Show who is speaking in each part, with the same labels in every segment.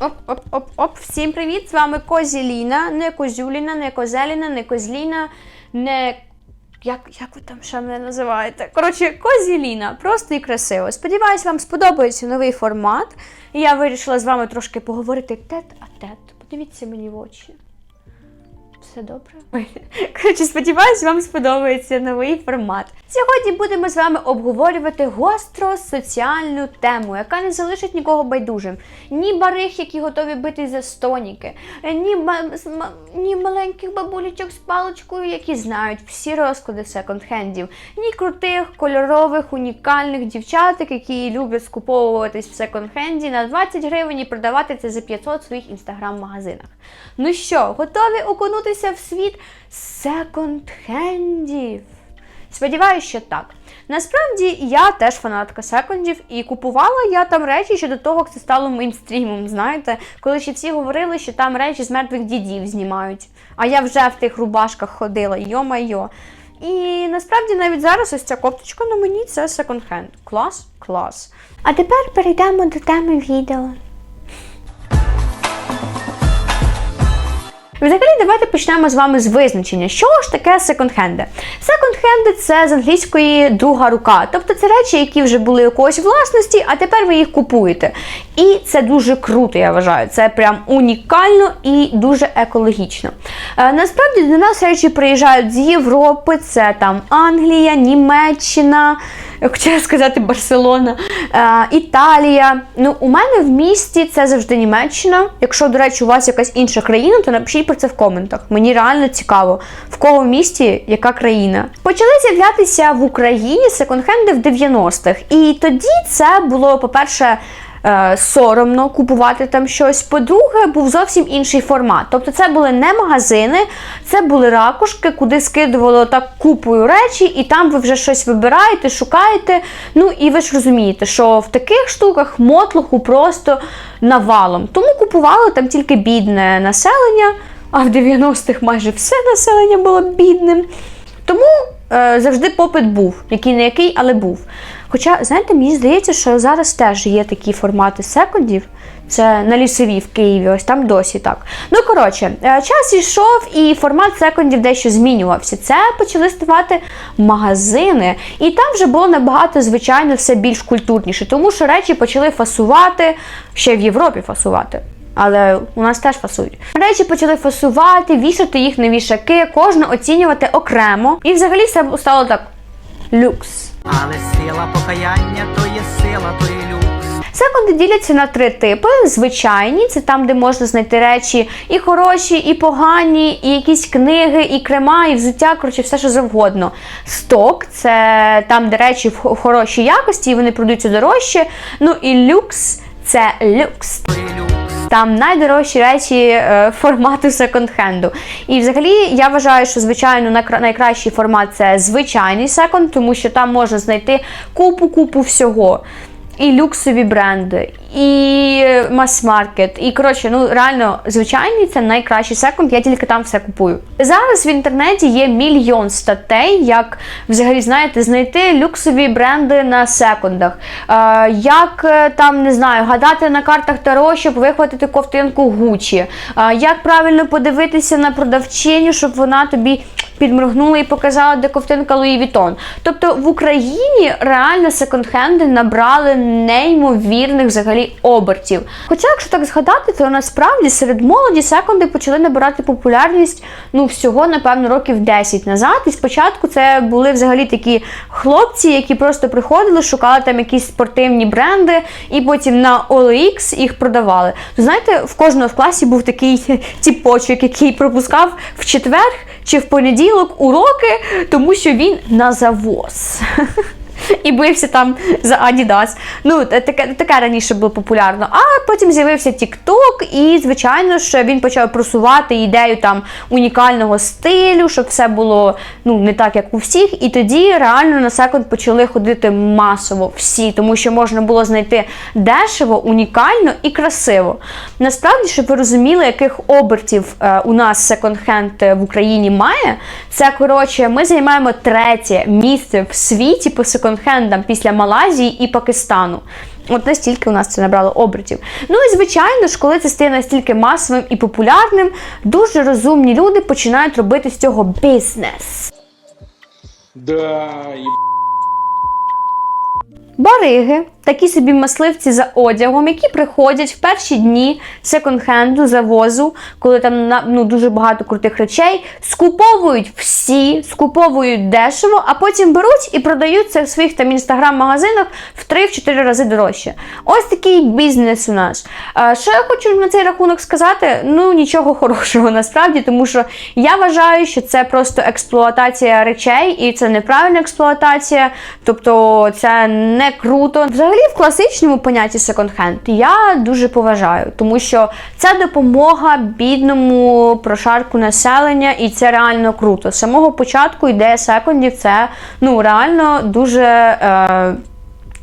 Speaker 1: Оп-оп-оп-оп. Всім привіт! З вами Козіліна, не Козюліна, не Козеліна, не Козліна, не. Як, як ви там ще мене називаєте? Коротше, Козіліна. Просто і красиво. Сподіваюсь, вам сподобається новий формат. І я вирішила з вами трошки поговорити тет а тет. Подивіться мені в очі. Все добре? Коротше, сподіваюсь, вам сподобається новий формат. Сьогодні будемо з вами обговорювати гостро соціальну тему, яка не залишить нікого байдужим. Ні барих, які готові бити за стоніки, ні, ні маленьких бабулічок з паличкою, які знають всі розклади секонд-хендів, ні крутих, кольорових, унікальних дівчаток, які люблять скуповуватись в секонд-хенді на 20 гривень і продавати це за 500 в своїх інстаграм-магазинах. Ну що, готові окунутися в світ секонд-хендів? Сподіваюсь, що так. Насправді я теж фанатка секондів, і купувала я там речі ще до того, як це стало мейнстрімом. Знаєте, коли ще всі говорили, що там речі з мертвих дідів знімають. А я вже в тих рубашках ходила, йо-майо. І насправді навіть зараз ось ця копточка на мені це секонд-хенд. Клас, клас. А тепер перейдемо до теми відео. Взагалі, давайте почнемо з вами з визначення. Що ж таке секонд-хенди? Секонд-хенди це з англійської друга рука. Тобто це речі, які вже були у когось власності, а тепер ви їх купуєте. І це дуже круто, я вважаю. Це прям унікально і дуже екологічно. Е, насправді до нас речі приїжджають з Європи, це там Англія, Німеччина. Хотіла сказати Барселона, е, Італія. Ну, у мене в місті це завжди Німеччина. Якщо, до речі, у вас якась інша країна, то напишіть про це в коментах. Мені реально цікаво, в кого в місті яка країна. Почали з'являтися в Україні секонд-хенди в 90-х. І тоді це було, по-перше, соромно купувати там щось. По-друге, був зовсім інший формат. Тобто це були не магазини, це були ракушки, куди скидувало так купою речі, і там ви вже щось вибираєте, шукаєте. Ну і ви ж розумієте, що в таких штуках мотлуху просто навалом. Тому купували там тільки бідне населення, а в 90-х майже все населення було бідним. Тому е, завжди попит був, який не який, але був. Хоча, знаєте, мені здається, що зараз теж є такі формати секондів. Це на лісовій в Києві, ось там досі так. Ну, коротше, е, час йшов і формат секондів дещо змінювався. Це почали ставати магазини, і там вже було набагато, звичайно, все більш культурніше, тому що речі почали фасувати ще в Європі фасувати. Але у нас теж фасують. Речі почали фасувати, вішати їх на вішаки, кожну оцінювати окремо. І взагалі все стало так люкс.
Speaker 2: Але сила покаяння то є сила, то є люкс.
Speaker 1: Секунди діляться на три типи: звичайні, це там, де можна знайти речі і хороші, і погані, і якісь книги, і крема, і взуття, коротше, все що завгодно. Сток це там, де речі в хо- хорошій якості, і вони продаються дорожче. Ну і люкс це люкс.
Speaker 2: То є люкс.
Speaker 1: Там найдорожчі речі е, формату секонд-хенду. І взагалі я вважаю, що звичайно найкращий формат це звичайний секонд, тому що там можна знайти купу-купу всього. І люксові бренди, і мас-маркет. І коротше, ну реально, звичайний це найкращий секонд, я тільки там все купую. Зараз в інтернеті є мільйон статей, як взагалі знаєте, знайти люксові бренди на секундах. Е, як е, там не знаю, гадати на картах Таро, щоб вихватити ковтинку Гучі. Е, як правильно подивитися на продавчиню, щоб вона тобі підморгнула і показала, де ковтинка Луї Вітон. Тобто в Україні реально секонд-хенди набрали неймовірних взагалі обертів. Хоча, якщо так згадати, то насправді серед молоді секунди почали набирати популярність ну всього, напевно, років 10 назад. І спочатку це були взагалі такі хлопці, які просто приходили, шукали там якісь спортивні бренди, і потім на OLX їх продавали. То знаєте, в кожного в класі був такий тіпочок, який пропускав в четвер чи в понеділок уроки, тому що він на завоз. І бився там за Adidas. Ну, таке, таке раніше було популярно. А потім з'явився TikTok, і, звичайно ж, він почав просувати ідею там унікального стилю, щоб все було ну, не так, як у всіх. І тоді реально на секунд почали ходити масово всі, тому що можна було знайти дешево, унікально і красиво. Насправді, щоб ви розуміли, яких обертів е, у нас секонд-хенд в Україні має, це коротше, ми займаємо третє місце в світі по секонд-хендам після Малайзії і Пакистану. От настільки у нас це набрало обертів. Ну і звичайно ж, коли це стає настільки масовим і популярним, дуже розумні люди починають робити з цього бізнес.
Speaker 3: Да.
Speaker 1: Бариги, такі собі мисливці за одягом, які приходять в перші дні секонд-хенду, завозу, коли там ну, дуже багато крутих речей, скуповують всі, скуповують дешево, а потім беруть і продають це в своїх там інстаграм-магазинах в 3-4 рази дорожче. Ось такий бізнес у нас. Що я хочу на цей рахунок сказати? Ну нічого хорошого насправді, тому що я вважаю, що це просто експлуатація речей, і це неправильна експлуатація, тобто це не круто. Взагалі, в класичному понятті секонд-хенд я дуже поважаю, тому що це допомога бідному прошарку населення, і це реально круто. З самого початку ідея секондів це ну реально дуже. Е,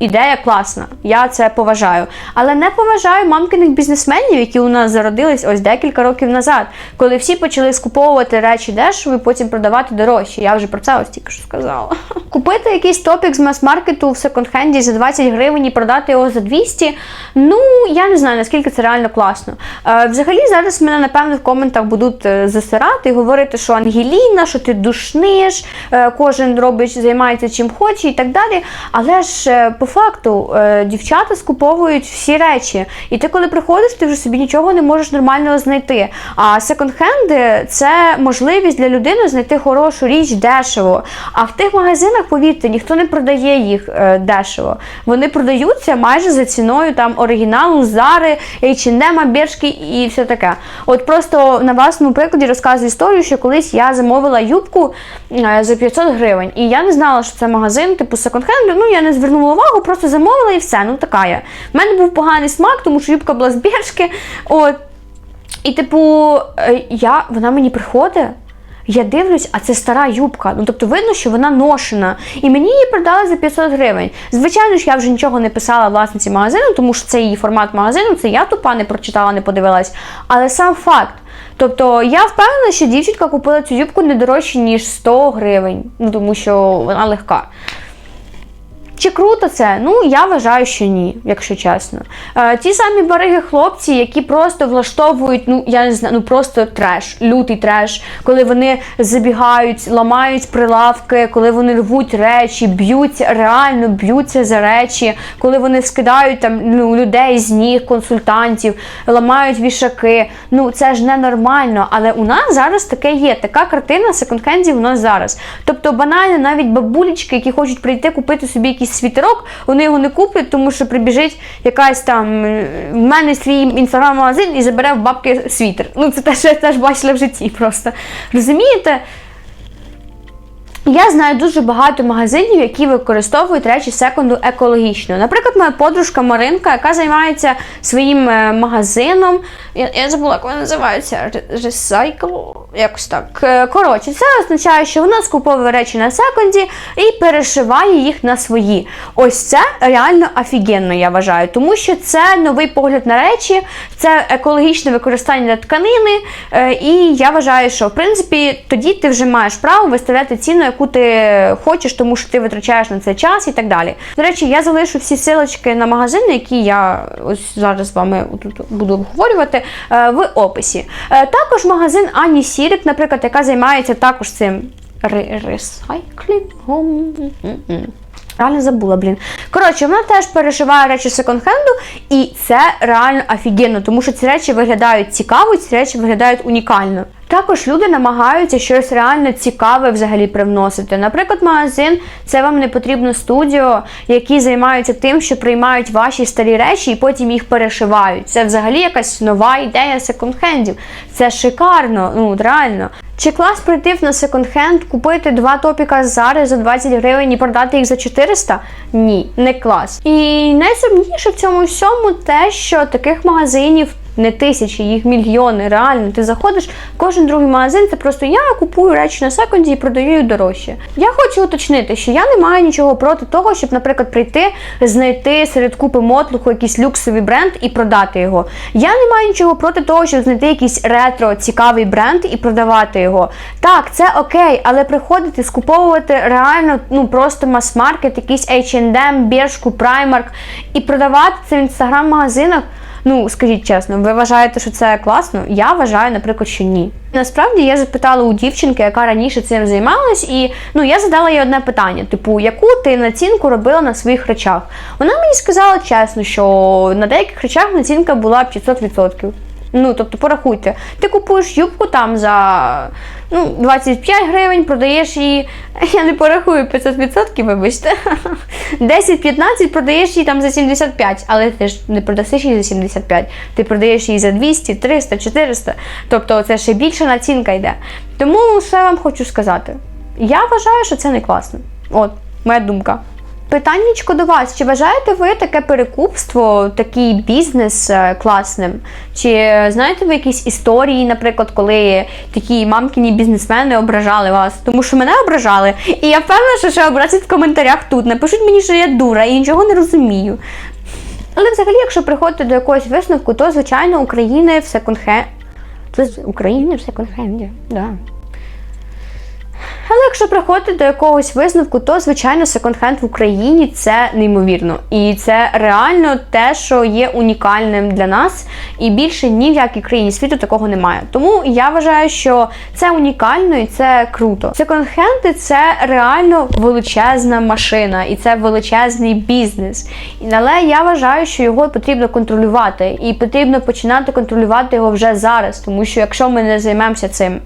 Speaker 1: Ідея класна, я це поважаю. Але не поважаю мамкиних бізнесменів, які у нас зародились ось декілька років назад, коли всі почали скуповувати речі дешево і потім продавати дорожче. Я вже про це ось тільки що сказала. Купити якийсь топік з мас-маркету в секонд-хенді за 20 гривень і продати його за 200, ну я не знаю наскільки це реально класно. Е, взагалі, зараз мене напевно в коментах будуть е, засирати і говорити, що Ангеліна, що ти душниш, е, кожен робить, займається чим хоче і так далі. Але ж по факту е, дівчата скуповують всі речі. І ти, коли приходиш, ти вже собі нічого не можеш нормального знайти. А секонд-хенди це можливість для людини знайти хорошу річ дешево. А в тих магазинах, повірте, ніхто не продає їх е, дешево. Вони продаються майже за ціною там оригіналу, зари, H&M, Бершки і все таке. От просто на власному прикладі розказую історію, що колись я замовила юбку е, за 500 гривень. І я не знала, що це магазин, типу секонд-хенду. Ну я не звернула увагу, просто замовила і все. Ну така я. У мене був поганий смак, тому що юбка була з Бершки. От. І, типу, е, я, вона мені приходить. Я дивлюсь, а це стара юбка. Ну тобто видно, що вона ношена. І мені її продали за 500 гривень. Звичайно ж, я вже нічого не писала власниці магазину, тому що це її формат магазину, це я тупа не прочитала, не подивилась. Але сам факт. Тобто я впевнена, що дівчинка купила цю юбку не дорожче, ніж 100 гривень. Ну тому що вона легка. Чи круто це? Ну, я вважаю, що ні, якщо чесно. Е, ті самі бариги хлопці, які просто влаштовують, ну я не знаю, ну просто треш, лютий треш, коли вони забігають, ламають прилавки, коли вони рвуть речі, б'ються, реально б'ються за речі, коли вони скидають там ну, людей з ніг, консультантів, ламають вішаки. Ну це ж ненормально. Але у нас зараз таке є. Така картина секонд-хендів у нас зараз. Тобто банально навіть бабулечки, які хочуть прийти купити собі якийсь світерок, вони його не куплять, тому що прибіжить якась там в мене свій інстаграм-магазин і забере в бабки світер. Ну це те, що я теж бачила в житті просто. Розумієте? Я знаю дуже багато магазинів, які використовують речі секунду екологічно. Наприклад, моя подружка Маринка, яка займається своїм е, магазином. Я, я забула, як вона називається. Recycle, якось так. Е, Коротше, це означає, що вона скуповує речі на секунді і перешиває їх на свої. Ось це реально офігенно, я вважаю, тому що це новий погляд на речі, це екологічне використання тканини. е, І я вважаю, що в принципі тоді ти вже маєш право виставляти ціну, яку ти хочеш, тому що ти витрачаєш на це час і так далі. До речі, я залишу всі силочки на магазини, які я ось зараз з вами тут буду обговорювати е, в описі. Е, Також магазин Ані Сірик, наприклад, яка займається також цим ре- ресайклінгом. Реально забула, блін. Коротше, вона теж перешиває речі секонд-хенду, і це реально офігенно, тому що ці речі виглядають цікаво, ці речі виглядають унікально. Також люди намагаються щось реально цікаве взагалі привносити. Наприклад, магазин це вам не потрібно студіо, які займаються тим, що приймають ваші старі речі і потім їх перешивають. Це взагалі якась нова ідея секонд-хендів. Це шикарно, ну реально. Чи клас прийти на секонд-хенд, купити два топіка з Зари за 20 гривень і продати їх за 400? Ні, не клас. І найсумніше в цьому всьому те, що таких магазинів Не тисячі, їх мільйони. Реально, ти заходиш, кожен другий магазин, це просто я купую речі на секунді і продаю їх дорожче. Я хочу уточнити, що я не маю нічого проти того, щоб, наприклад, прийти, знайти серед купи мотлуху якийсь люксовий бренд і продати його. Я не маю нічого проти того, щоб знайти якийсь ретро цікавий бренд і продавати його. Так, це окей, але приходити скуповувати реально ну просто мас-маркет, якийсь H&M, Бершку, Primark і продавати це в інстаграм-магазинах. Ну, скажіть чесно, ви вважаєте, що це класно? Я вважаю, наприклад, що ні. Насправді я запитала у дівчинки, яка раніше цим займалась, і ну я задала їй одне питання: типу, яку ти націнку робила на своїх речах? Вона мені сказала чесно, що на деяких речах націнка була 500%. Ну, тобто, порахуйте, ти купуєш юбку там за ну, 25 гривень, продаєш її, я не порахую 500%, вибачте. 10-15 продаєш її там за 75, але ти ж не продасиш її за 75, ти продаєш її за 200, 300, 400. Тобто це ще більша націнка йде. Тому що я вам хочу сказати? Я вважаю, що це не класно. От, моя думка. Питаннячко до вас: чи вважаєте ви таке перекупство, такий бізнес е, класним? Чи знаєте ви якісь історії, наприклад, коли такі мамкіні бізнесмени ображали вас? Тому що мене ображали, і я впевнена, що ще образять в коментарях тут. Напишуть мені, що я дура і нічого не розумію. Але взагалі, якщо приходити до якогось висновку, то звичайно України в секонд-хенді. України в секонд-хенді, да. Якщо приходити до якогось висновку, то звичайно секонд-хенд в Україні це неймовірно. І це реально те, що є унікальним для нас, і більше ні в якій країні світу такого немає. Тому я вважаю, що це унікально і це круто. Секонд-хенди це реально величезна машина, і це величезний бізнес. Але я вважаю, що його потрібно контролювати, і потрібно починати контролювати його вже зараз, тому що якщо ми не займемося цим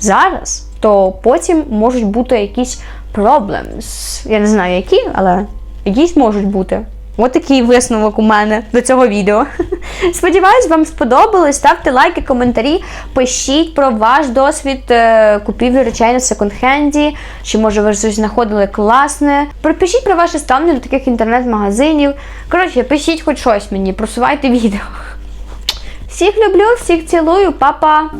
Speaker 1: зараз, то потім можуть бути якісь problems. Я не знаю які, але якісь можуть бути. От такий висновок у мене до цього відео. Сподіваюсь, вам сподобалось. Ставте лайки, коментарі, пишіть про ваш досвід е, купівлі речей на секонд-хенді, чи може ви щось знаходили класне. Пропишіть про ваше ставлення до таких інтернет-магазинів. Коротше, пишіть хоч щось мені, просувайте відео. Всіх люблю, всіх цілую, па-па!